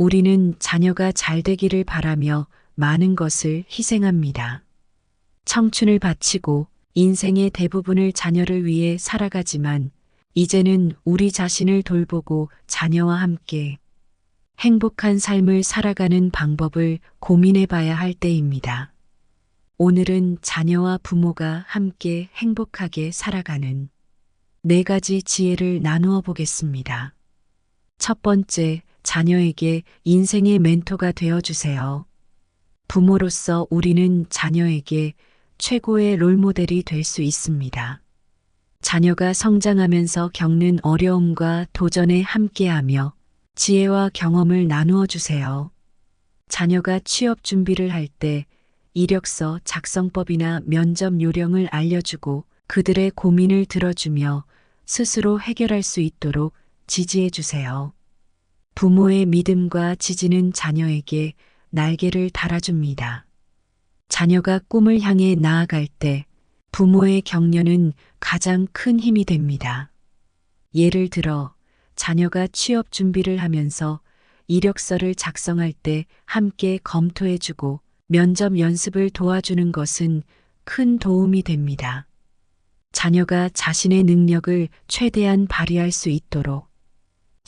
우리는 자녀가 잘 되기를 바라며 많은 것을 희생합니다. 청춘을 바치고 인생의 대부분을 자녀를 위해 살아가지만 이제는 우리 자신을 돌보고 자녀와 함께 행복한 삶을 살아가는 방법을 고민해 봐야 할 때입니다. 오늘은 자녀와 부모가 함께 행복하게 살아가는 네 가지 지혜를 나누어 보겠습니다. 첫 번째, 자녀에게 인생의 멘토가 되어 주세요. 부모로서 우리는 자녀에게 최고의 롤모델이 될 수 있습니다. 자녀가 성장하면서 겪는 어려움과 도전에 함께하며 지혜와 경험을 나누어 주세요. 자녀가 취업 준비를 할 때 이력서 작성법이나 면접 요령을 알려주고 그들의 고민을 들어주며 스스로 해결할 수 있도록 지지해 주세요. 부모의 믿음과 지지는 자녀에게 날개를 달아줍니다. 자녀가 꿈을 향해 나아갈 때 부모의 격려는 가장 큰 힘이 됩니다. 예를 들어 자녀가 취업 준비를 하면서 이력서를 작성할 때 함께 검토해주고 면접 연습을 도와주는 것은 큰 도움이 됩니다. 자녀가 자신의 능력을 최대한 발휘할 수 있도록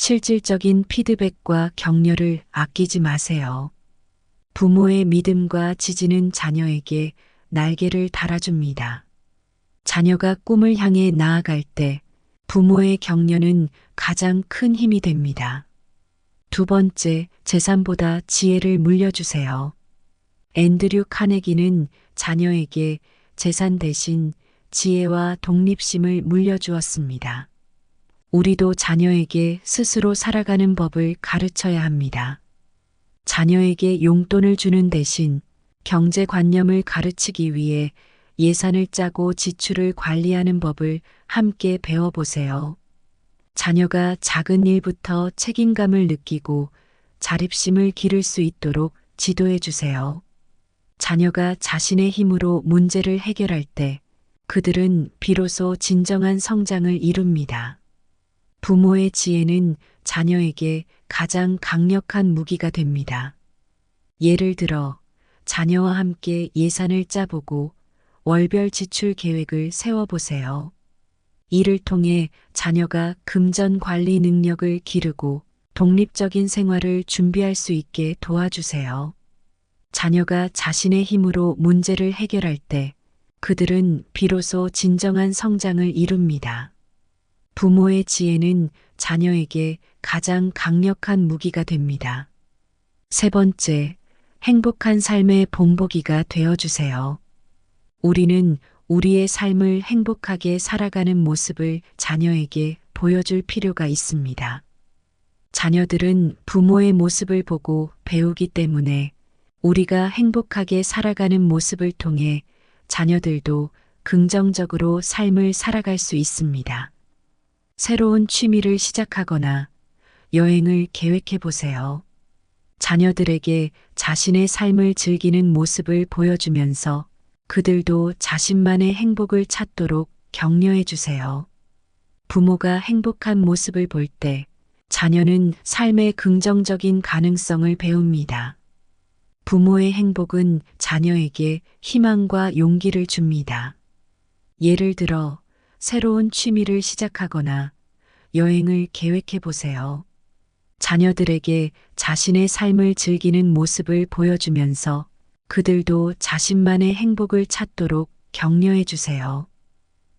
실질적인 피드백과 격려를 아끼지 마세요. 부모의 믿음과 지지는 자녀에게 날개를 달아줍니다. 자녀가 꿈을 향해 나아갈 때 부모의 격려는 가장 큰 힘이 됩니다. 두 번째, 재산보다 지혜를 물려주세요. 앤드류 카네기는 자녀에게 재산 대신 지혜와 독립심을 물려주었습니다. 우리도 자녀에게 스스로 살아가는 법을 가르쳐야 합니다. 자녀에게 용돈을 주는 대신 경제관념을 가르치기 위해 예산을 짜고 지출을 관리하는 법을 함께 배워보세요. 자녀가 작은 일부터 책임감을 느끼고 자립심을 기를 수 있도록 지도해 주세요. 자녀가 자신의 힘으로 문제를 해결할 때 그들은 비로소 진정한 성장을 이룹니다. 부모의 지혜는 자녀에게 가장 강력한 무기가 됩니다. 예를 들어 자녀와 함께 예산을 짜보고 월별 지출 계획을 세워보세요. 이를 통해 자녀가 금전 관리 능력을 기르고 독립적인 생활을 준비할 수 있게 도와주세요. 자녀가 자신의 힘으로 문제를 해결할 때 그들은 비로소 진정한 성장을 이룹니다. 부모의 지혜는 자녀에게 가장 강력한 무기가 됩니다. 세 번째, 행복한 삶의 본보기가 되어주세요. 우리는 우리의 삶을 행복하게 살아가는 모습을 자녀에게 보여줄 필요가 있습니다. 자녀들은 부모의 모습을 보고 배우기 때문에 우리가 행복하게 살아가는 모습을 통해 자녀들도 긍정적으로 삶을 살아갈 수 있습니다. 새로운 취미를 시작하거나 여행을 계획해 보세요. 자녀들에게 자신의 삶을 즐기는 모습을 보여주면서 그들도 자신만의 행복을 찾도록 격려해 주세요. 부모가 행복한 모습을 볼 때 자녀는 삶의 긍정적인 가능성을 배웁니다. 부모의 행복은 자녀에게 희망과 용기를 줍니다. 예를 들어 새로운 취미를 시작하거나 여행을 계획해 보세요. 자녀들에게 자신의 삶을 즐기는 모습을 보여주면서 그들도 자신만의 행복을 찾도록 격려해 주세요.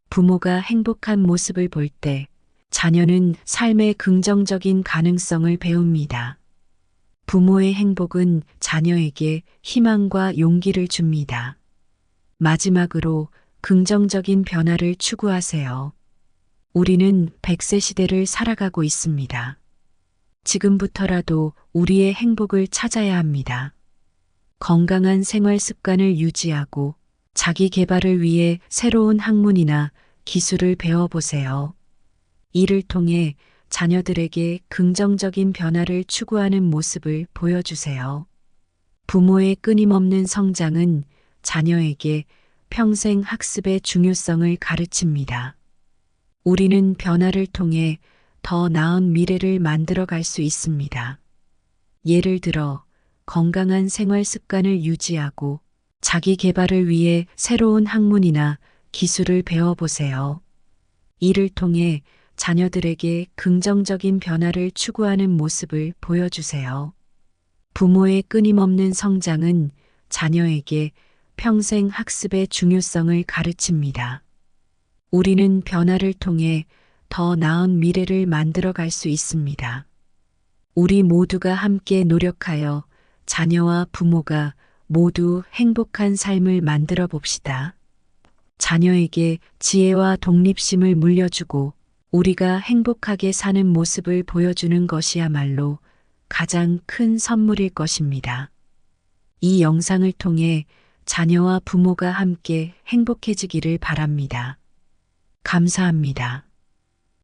부모가 행복한 모습을 볼 때 자녀는 삶의 긍정적인 가능성을 배웁니다. 부모의 행복은 자녀에게 희망과 용기를 줍니다. 마지막으로 긍정적인 변화를 추구하세요. 우리는 100세 시대를 살아가고 있습니다. 지금부터라도 우리의 행복을 찾아야 합니다. 건강한 생활 습관을 유지하고 자기 개발을 위해 새로운 학문이나 기술을 배워보세요. 이를 통해 자녀들에게 긍정적인 변화를 추구하는 모습을 보여주세요. 부모의 끊임없는 성장은 자녀에게 평생 학습의 중요성을 가르칩니다. 우리는 변화를 통해 더 나은 미래를 만들어 갈 수 있습니다. 예를 들어 건강한 생활 습관을 유지하고 자기 개발을 위해 새로운 학문이나 기술을 배워보세요. 이를 통해 자녀들에게 긍정적인 변화를 추구하는 모습을 보여주세요. 부모의 끊임없는 성장은 자녀에게 평생 학습의 중요성을 가르칩니다. 우리는 변화를 통해 더 나은 미래를 만들어 갈 수 있습니다. 우리 모두가 함께 노력하여 자녀와 부모가 모두 행복한 삶을 만들어 봅시다. 자녀에게 지혜와 독립심을 물려주고 우리가 행복하게 사는 모습을 보여주는 것이야말로 가장 큰 선물일 것입니다. 이 영상을 통해 자녀와 부모가 함께 행복해지기를 바랍니다. 감사합니다.